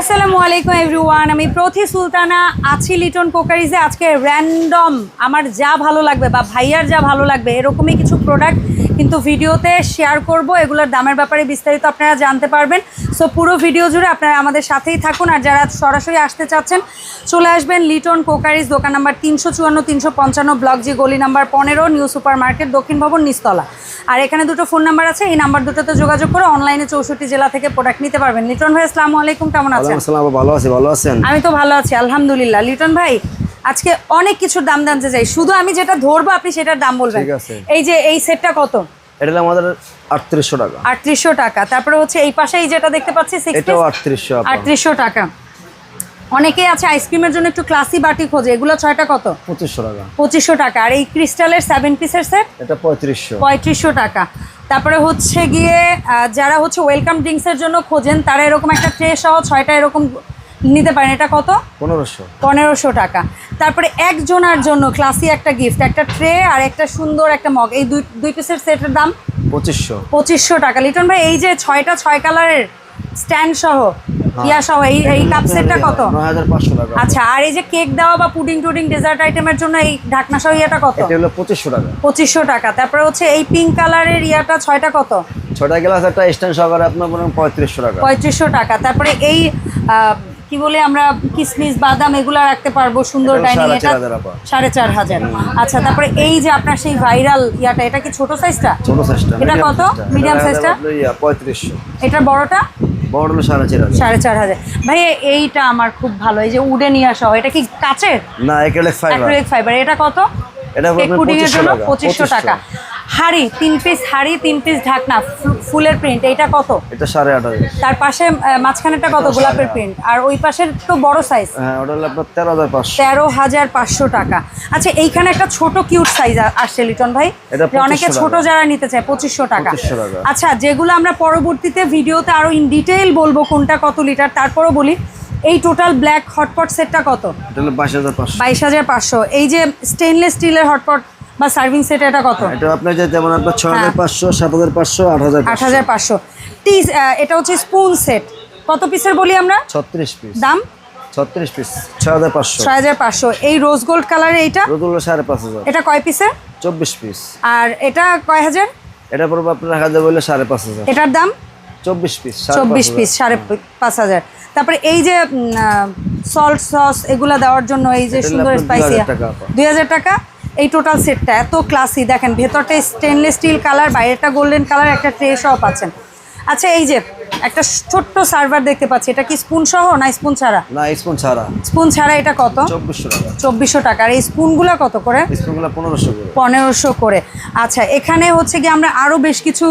আসসালামু আলাইকুম এভরিওয়ান, আমি প্রথি সুলতানা, আছি লিটন কোকারিজে। আজকে র্যান্ডম আমার যা ভালো লাগবে বা ভাইয়ার যা ভালো লাগবে, এরকমই কিছু প্রোডাক্ট কিন্তু ভিডিওতে শেয়ার করব। এগুলোর দামের ব্যাপারে বিস্তারিত আপনারা জানতে পারবেন। সো পুরো ভিডিও জুড়ে আপনারা আমাদের সাথেই থাকুন। আর যারা সরাসরি আসতে চাচ্ছেন, চলে আসবেন লিটন কোকারিজ, দোকান নাম্বার তিনশো চুয়ান্ন, তিনশো পঞ্চান্ন, ব্লক জি গলি নাম্বার পনেরো, নিউ সুপার মার্কেট দক্ষিণ ভবন নিস্তলা আর এখানে দুটো ফোন নাম্বার আছে, এই নাম্বার দুটোতে যোগাযোগ করে অনলাইনে চৌষট্টি জেলা থেকে প্রোডাক্ট নিতে পারবেন। লিটন ভাই, আসসালামু আলাইকুম, কেমন আছেন? ওয়ালাইকুম আসসালাম ভালো আছি ভালো আছেন? আমি তো ভালো আছি আলহামদুলিল্লাহ। লিটন ভাই আজকে অনেক কিছুর দাম জানতে চাই। শুধু আমি যেটা ধরবো আপনি সেটার দাম বলবেন। এই যে এই সেটটা কত? এটা আমাদের আটত্রিশশো টাকা। আটত্রিশশো টাকা। তারপরে হচ্ছে এই পাশেই যেটা দেখতে পাচ্ছি এটাও আটত্রিশশো আটত্রিশশো টাকা। অনেকেই আছে আইসক্রিমের জন্য একটু ক্লাসি বাটি খোঁজে। এগুলো ছয়টা কত? পঁচিশশো টাকা। পঁচিশশো টাকা। আর এই ক্রিস্টালের সেভেন পিসের সেট এটা পঁয়ত্রিশশো। পঁয়ত্রিশশো টাকা। তারপরে হচ্ছে গিয়ে যারা হচ্ছে ওয়েলকাম ড্রিঙ্কসের জন্য খোঁজেন তারা এরকম একটা ট্রে সহ ছয়টা এরকম নিতে পারেন। এটা কত? পনেরোশো। পনেরোশো টাকা। তারপরে একজনার জন্য ক্লাসি একটা গিফট একটা ট্রে আর একটা সুন্দর একটা মগ এই দুই দুই পিসের সেটের দাম? পঁচিশশো। পঁচিশশো টাকা। লিটন ভাই এই যে ছয়টা ছয় কালারের স্ট্যান্ড সহ ইয়া সহ এই এই কাপ সেটটা কত নয় হাজার পাঁচশো টাকা। আচ্ছা আর এই যে কেক দেওয়া বা পুডিং টুডিং ডেজার্ট আইটেমের জন্য এই ঢাকনা সহ ইয়াটা কত? এটা হলো টাকা। পঁচিশশো টাকা। তারপরে হচ্ছে এই পিঙ্ক কালারের ইয়াটা ছয়টা কত? ছটা গ্লাস একটা স্ট্যান্ড সহকারে আপনার পঁয়ত্রিশশো টাকা। পঁয়ত্রিশশো টাকা। তারপরে এই কি বলে আমরা কিসমিস বাদাম এগুলো রাখতে পারব সুন্দর ডাইনিং সাড়ে এটা চার হাজার সাড়ে চার হাজার। আচ্ছা তারপরে এই যে আপনার সেই ভাইরাল ইয়াটা এটা কি ছোট সাইজটা ছোট সাইজটা এটা কত? মিডিয়াম সাইজটা পঁয়ত্রিশশো। এটা বড়টা? বড় সাড়ে চার হাজার। ভাই এইটা আমার খুব ভালো। এই যে উডে নিয়ে আসা হয় এটা কি কাচের? না ফাইবার অ্যাক্রিলিক ফাইবার এটা কত? এটা পুডিং এর জন্য পঁচিশশো টাকা। হাড়ি তিন পিস হাড়ি তিন পিস ঢাকনা। ফুলের প্রিন্ট এটা কত? এটা সাড়ে আট হাজার। তার পাশে আহ, মাঝখানেরটা কত? গোলাপের প্রিন্ট আর ওই পাশের তো বড় সাইজ হ্যাঁ ওটা হলো আপনার পাঁচশো। তেরো হাজার পাঁচশো টাকা। আচ্ছা এইখানে একটা ছোট কিউট সাইজ আসছে লিটন ভাই। অনেকে ছোট যারা নিতে চায় পঁচিশশো টাকা। 2500 টাকা। আচ্ছা যেগুলো আমরা পরবর্তীতে ভিডিওতে আরও ইন ডিটেইল বলব কোনটা কত লিটার তারপরও বলি। এই টোটাল ব্ল্যাক হটপট সেটটা কত? বাইশ হাজার পাঁচশো। এই যে স্টেনলেস স্টিলের হটপট বা সার্ভিং সেট এটা কত? এটা আপনার যে যেমন আপনার ছয় হাজার হ্যাঁ। পাঁচশো সাত হাজার পাঁচশো আট হাজার আট হাজার পাঁচশো। এটা হচ্ছে স্পুন সেট কত পিসের বলি আমরা? ছত্রিশ পিস দাম? ছত্রিশ পিস ছয় হাজার পাঁচশো। ছয় হাজার পাঁচশো। এই রোজ গোল্ড কালারের এইটা? সাড়ে পাঁচ হাজার। এটা কয় পিসের চব্বিশ পিস আর এটা কয় হাজার? এটা পড়বে আপনার রাখা যাবে বলে সাড়ে পাঁচ হাজার। এটার দাম? চব্বিশ পিস চব্বিশ পিস সাড়ে পাঁচ হাজার। তারপরে এই যে সল্ট সস এগুলা দেওয়ার জন্য এই যে সুন্দর স্পাইসি 2000 টাকা আপা। দুই হাজার টাকা? এই টোটাল সেটটা এত ক্লাসি দেখেন ভেতরটা স্টেনলেস স্টিল কালার বাইরেটা গোল্ডেন কালার একটা ট্রে সহ পাচ্ছেন আচ্ছা এই যে একটা ছোট্ট সার্ভার দেখতে পাচ্ছি। এটা কি স্পুন সহ না স্পুন ছাড়া? না স্পুন ছাড়া। স্পুন ছাড়া এটা কত? চব্বিশশো টাকা। চব্বিশশো টাকা। আর এই স্পুনগুলো কত করে? স্পুনগুলো পনেরোশো করে। পনেরোশো করে। আচ্ছা এখানে হচ্ছে কি আমরা আরও বেশ কিছু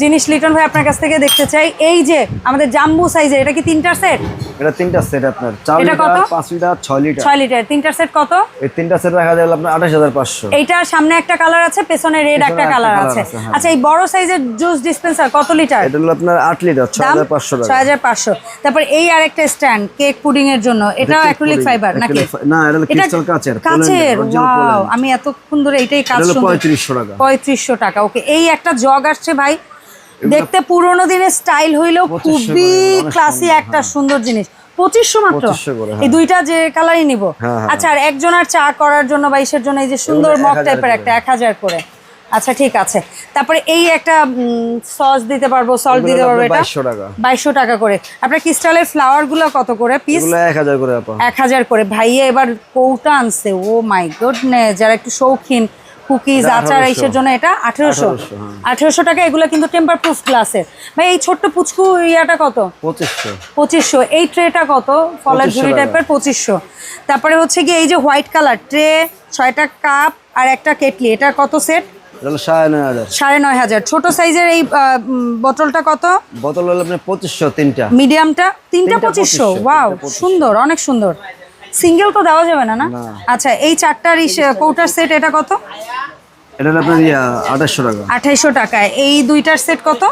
জিনিস লিটন ভাই আপনার কাছ থেকে দেখতে চাই। এই যে আমাদের জাম্বু সাইজের এটা কি তিনটার সেট এটা তিনটা সেট আপনার। চার লিটার কত? পাঁচ লিটার ছয় লিটার। ছয় লিটার। তিনটার সেট কত? এই তিনটা সেট রাখা যাবে আপনার আঠাশ হাজার পাঁচশো। এইটা সামনে একটা কালার আছে পেছনে রেড একটা কালার আছে। হ্যাঁ। আচ্ছা এই বড় সাইজের জুস ডিসপেন্সার কত লিটার? এটা হলো আপনার আট লিটার ছয় দাম হাজার পাঁচশো টাকা। ছয় হাজার পাঁচশো। তারপর এই আরেকটা স্ট্যান্ড কেক পুডিং এর জন্য। এটাও অ্যাক্রিলিক ফাইবার নাকি? না, এটা crystal কাচের, কাচের। ওয়াও আমি এতক্ষণ ধরে এইটাই কাজ হলো পঁয়ত্রিশশো টাকা। পঁয়ত্রিশশো টাকা। ওকে এই একটা জগ আসছে ভাই। দেখতে পুরোনো দিনের স্টাইল হইলেও খুবই ক্লাসি একটা সুন্দর জিনিস। পঁচিশশো মাত্র? 2500 করে, হ্যাঁ। এই দুইটা যে কালারই নিব? হ্যাঁ, হ্যাঁ। আচ্ছা আর একজনের চা করার জন্য বা ইসের জন্য এই যে সুন্দর মগ টাইপের একটা এক হাজার করে। আচ্ছা ঠিক আছে। তারপরে এই একটা সস দিতে পারব সল্ট দিতে পারব এটা। বাইশশো টাকা। করে। আপনার ক্রিস্টালের ফ্লাওয়ারগুলো কত করে পিস এক হাজার করে এক হাজার করে। ভাইয়া এবার কৌটা আনছে। ও মাই গুডনেস যারা একটু শৌখিন কুকিজ আচার 1800 এইসের জন্য এটা আঠেরোশো। 1800, হ্যাঁ। আঠেরোশো টাকা এগুলো কিন্তু টেম্পার প্রুফ গ্লাসের ভাই এই ছোট্ট পুচকু ইয়াটা কত? পঁচিশশো। পঁচিশশো। এই ট্রেটা কত? ফলের 2500 ঝুড়ি টাইপের পঁচিশশো। তারপরে হচ্ছে কি এই যে হোয়াইট কালার ট্রে ছয়টা কাপ আর একটা কেটলি। এটা কত সেট সাড়ে নয় হাজার। ছোট সাইজের এই বোতলটা কত? বোতল হলো আপনার পঁচিশশো তিনটা। মিডিয়ামটা তিনটা পঁচিশশো? 2500, ওয়াও সুন্দর অনেক সুন্দর। সিঙ্গেল তো দেওয়া যাবে না না। আচ্ছা এই চারটার কৌটার সেট এটা কত? এটা আপনার ইয়া আঠাশশো টাকা। আঠাইশো টাকায় এই দুইটার সেট কত?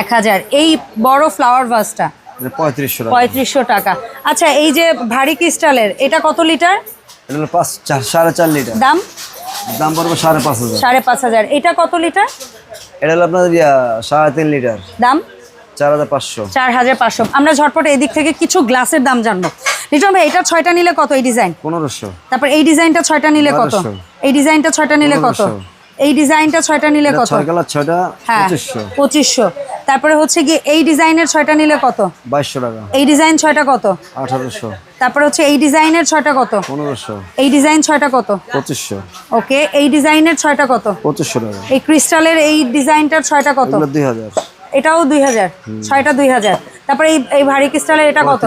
এক হাজার। এই বড় ফ্লাওয়ার ভাসটা এটা পঁয়ত্রিশশো টাকা। পঁয়ত্রিশশো টাকা। আচ্ছা এই যে ভারী ক্রিস্টালের এটা কত লিটার? এটা হলো পাঁচ চার সাড়ে চার লিটার। দাম? দাম পড়বে সাড়ে পাঁচ হাজার। সাড়ে পাঁচ হাজার। এটা কত লিটার? এটা হলো আপনার ইয়া সাড়ে তিন লিটার। দাম? চার হাজার পাঁচশো। চার হাজার পাঁচশো। আমরা ঝটপট এদিক থেকে কিছু গ্লাসের দাম জানব। লিটন ভাই এটা ছয়টা নিলে কত এই ডিজাইন পনেরোশো। তারপর এই ডিজাইনটা ছয়টা নিলে কত? এই ডিজাইনটা ছয়টা নিলে কত? এই ডিজাইনটা ছয়টা নিলে কত? হ্যাঁ পঁচিশশো। তারপরে হচ্ছে গিয়ে এই ডিজাইনের ছয়টা নিলে কত? বাইশশো টাকা। এই ডিজাইন ছয়টা কত? আঠারোশো। তারপরে হচ্ছে এই ডিজাইনের ছয়টা কত? পনেরোশো। এই ডিজাইন ছয়টা কত? পঁচিশশো। ওকে এই ডিজাইনের ছয়টা কত? পঁচিশশো টাকা। এই ক্রিস্টালের এই ডিজাইনটার ছয়টা কত? দুই হাজার। এটাও দুই হাজার। ছয়টা দুই হাজার। তারপরে এই এই ভারী ক্রিস্টালের এটা কত?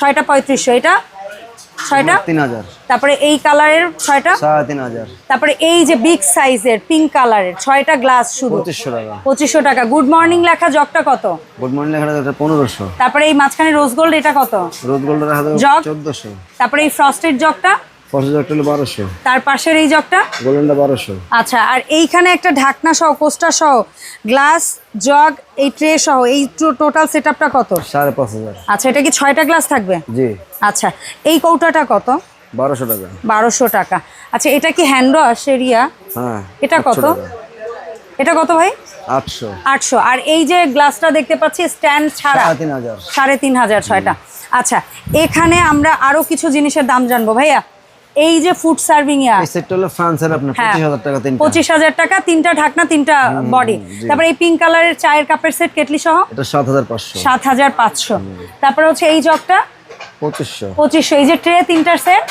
ছয়টা পঁয়ত্রিশশো এটা ছয়টা? তিন হাজার। তারপরে এই কালারের ছয়টা? সাড়ে তিন হাজার। তারপরে এই যে বিগ সাইজের পিঙ্ক কালারের ছয়টা গ্লাস শুধু? পঁচিশশো টাকা। পঁচিশশো টাকা। গুড মর্নিং লেখা জগটা কত? গুড মর্নিং পনেরোশো। তারপরে এই মাঝখানে রোজ গোল্ড এটা কত? Rose gold jug? চোদ্দশো। তারপরে এই ফ্রস্টেড জগটা হলো বারোশো। তার পাশের এই জগটা? গোল্ডেনটা বারোশো। আচ্ছা আর এইখানে একটা ঢাকনা সহ কোস্টার সহ গ্লাস জগ এই ট্রে সহ এই টোটাল সেট কত? সাড়ে পাঁচ হাজার। আচ্ছা এটা কি ছয়টা গ্লাস থাকবে? জি। আচ্ছা এই কৌটাটা কত? বারোশো টাকা। বারোশো টাকা। আচ্ছা এটা কি হ্যান্ড ওয়াশ এরিয়া? হ্যাঁ এটা কত? এটা কত ভাই? আটশো। আটশো। আর এই যে গ্লাসটা দেখতে পাচ্ছি স্ট্যান্ড ছাড়া। সাড়ে তিন হাজার। ছয়টা। আচ্ছা এখানে আমরা আরও কিছু জিনিসের দাম জানব ভাইয়া। এই যে ফুড সার্ভিং ইয়া এই সেটটা হলো ফ্রান্সের আপনার হ্যাঁ পঁচিশ হাজার টাকা তিনটা। পঁচিশ হাজার টাকা তিনটা ঢাকনা তিনটা বডি তারপর এই পিঙ্ক কালারের চায়ের কাপের সেট কেটলি সহ এটা সাত হাজার পাঁচশো। সাত হাজার পাঁচশো। তারপরে হচ্ছে এই জগটা পঁচিশশো। এই যে ট্রে তিনটার সেট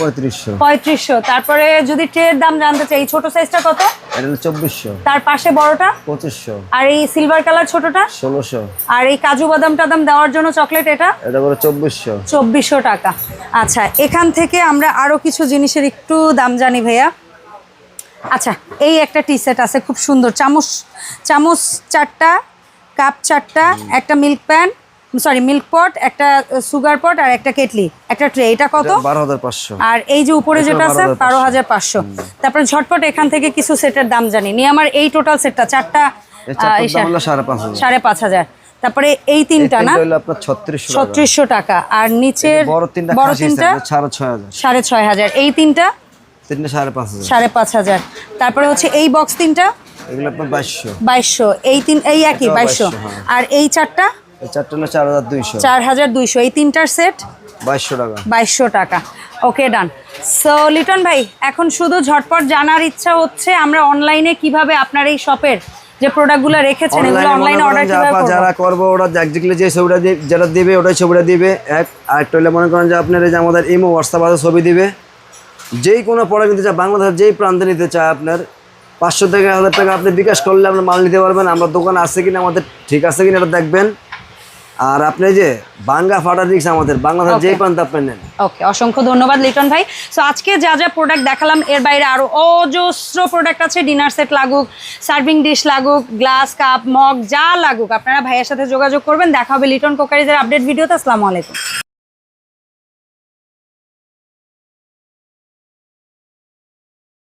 পঁয়ত্রিশশো। পঁয়ত্রিশশো। তারপরে যদি দাম জানতে চাই ছোট সাইজটা কত? এটা হলো চব্বিশশো। তার পাশে বড়টা? পঁচিশশো। আর এই সিলভার কালার ছোটটা? ষোলোশো। আর এই কাজু বাদাম টাদাম দেওয়ার জন্য চকলেট এটা? এটা করে চব্বিশশো। চব্বিশশো টাকা। আচ্ছা এখান থেকে আমরা আরও কিছু জিনিসের একটু দাম জানি ভাইয়া। আচ্ছা এই একটা টি সেট আছে খুব সুন্দর। চামচ চামচ চারটা কাপ চারটা একটা milk pan sorry milk pot একটা সুগার পট আর একটা কেটলি একটা ট্রে এটা কত? বারো হাজার পাঁচশো। আর এই যে উপরে যেটা আছে 12,500 বারো হাজার পাঁচশো। তারপরে ঝটপট এখান থেকে কিছু সেটের দাম জানি। নিয়ে আমার এই টোটাল সেটটা চারটা সাড়ে পাঁচ হাজার। তারপরে এই তিনটা না? আপনার ছত্রিশশো টাকা। আর নিচের বড় তিনটা সাড়ে ছয় হাজার। এই তিনটা? তিনটা সাড়ে পাঁচ হাজার। সাড়ে পাঁচ হাজার। তারপরে হচ্ছে এই বক্স তিনটা? এগুলো আপনার বাইশশো। বাইশশো। এই তিন এই একই বাইশশো। 2200, হ্যাঁ। আর এই চারটা? চারটা হলো চার হাজার দুইশো। চার হাজার দুইশো। এই তিনটার সেট? বাইশশো টাকা। বাইশশো টাকা। ওকে ডান। সো লিটন ভাই এখন শুধু ঝটপট জানার ইচ্ছা হচ্ছে আমরা অনলাইনে কীভাবে আপনার এই শপের যে প্রোডাক্টগুলো রেখেছেন এগুলো অনলাইনে অনলাইনে অর্ডার কীভাবে আপা যারা করব ওরা যে ছবিটা দিবে ওটাই ছবিটা দিবে। এক আর মনে করেন যে আপনার এই যে আমাদের ইমো হোয়াটসঅ্যাপ আছে ছবি দিবে। যেই কোনো প্রোডাক্ট নিতে চায় বাংলাদেশের যেই প্রান্তে নিতে চায় আপনার পাঁচশো থেকে হাজার টাকা আপনি বিকাশ করলে আপনার মাল নিতে পারবেন। আমরা দোকান আছে কিনা আমাদের ঠিক আছে কিনা এটা দেখবেন। আর আপনি যে বাংলা ফাটা রিক্স আমাদের বাংলাদেশ যে প্রান্তে আপনি নেন। ওকে অসংখ্য ধন্যবাদ লিটন ভাই। সো আজকে যা যা প্রোডাক্ট দেখালাম এর বাইরে আরও অজস্র প্রোডাক্ট আছে। ডিনার সেট লাগুক সার্ভিং ডিশ লাগুক গ্লাস কাপ মগ যা লাগুক আপনারা ভাইয়ের সাথে যোগাযোগ করবেন। দেখা হবে লিটন কোকারিজের আপডেট ভিডিওতে আসসালামু আলাইকুম।